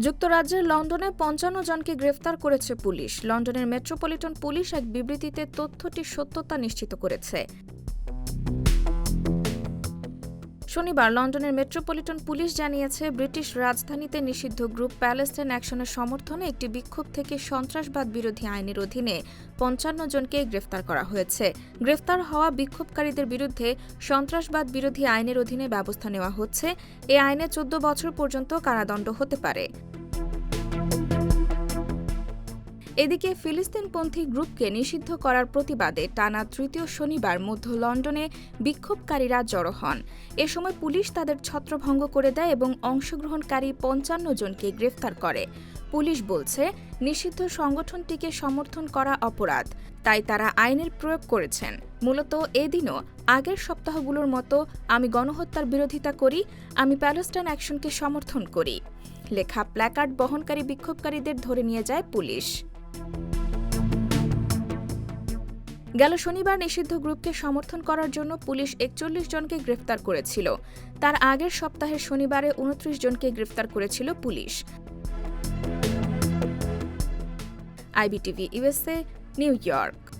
যুক্তরাজ্যের লন্ডনে পঞ্চান্ন জনকে গ্রেফতার করেছে পুলিশ। লন্ডনের মেট্রোপলিটন পুলিশ এক বিবৃতিতে তথ্যটি সত্যতা নিশ্চিত করেছে। শনিবার লন্ডনের মেট্রোপলিটন পুলিশ জানিয়েছে, ব্রিটিশ রাজধানীতে নিষিদ্ধ গ্রুপ প্যালেস্টাইন অ্যাকশনের সমর্থনে একটি বিক্ষোভ থেকে সন্ত্রাসবাদ বিরোধী আইনের অধীনে পঞ্চান্ন জনকে গ্রেফতার করা হয়েছে। গ্রেফতার হওয়া বিক্ষোভকারীদের বিরুদ্ধে সন্ত্রাসবাদ বিরোধী আইনের অধীনে ব্যবস্থা নেওয়া হচ্ছে। এ আইনে চোদ্দ বছর পর্যন্ত কারাদণ্ড হতে পারে। এদিকে ফিলিস্তিনপন্থী গ্রুপকে নিষিদ্ধ করার প্রতিবাদে টানা তৃতীয় শনিবার মধ্য লন্ডনে বিক্ষোভকারীরা জড়ো হন। এ সময় পুলিশ তাদের ছত্রভঙ্গ করে দেয় এবং অংশগ্রহণকারী পঞ্চান্ন জনকে গ্রেফতার করে। পুলিশ বলছে, নিষিদ্ধ সংগঠনটিকে সমর্থন করা অপরাধ, তাই তারা আইনের প্রয়োগ করেছেন। মূলত এদিনও, আগের সপ্তাহগুলোর মতো আমি গণহত্যার বিরোধিতা করি, আমি প্যালেস্টাইন অ্যাকশনকে সমর্থন করি। লেখা প্ল্যাকার্ড বহনকারী বিক্ষোভকারীদের ধরে নিয়ে যায় পুলিশ। গেল শনিবার নিষিদ্ধ গ্রুপকে সমর্থন করার জন্য পুলিশ একচল্লিশ জনকে গ্রেফতার করেছিল। তার আগের সপ্তাহের শনিবারে উনত্রিশ জনকে গ্রেফতার করেছিল police. IBTV USA New York.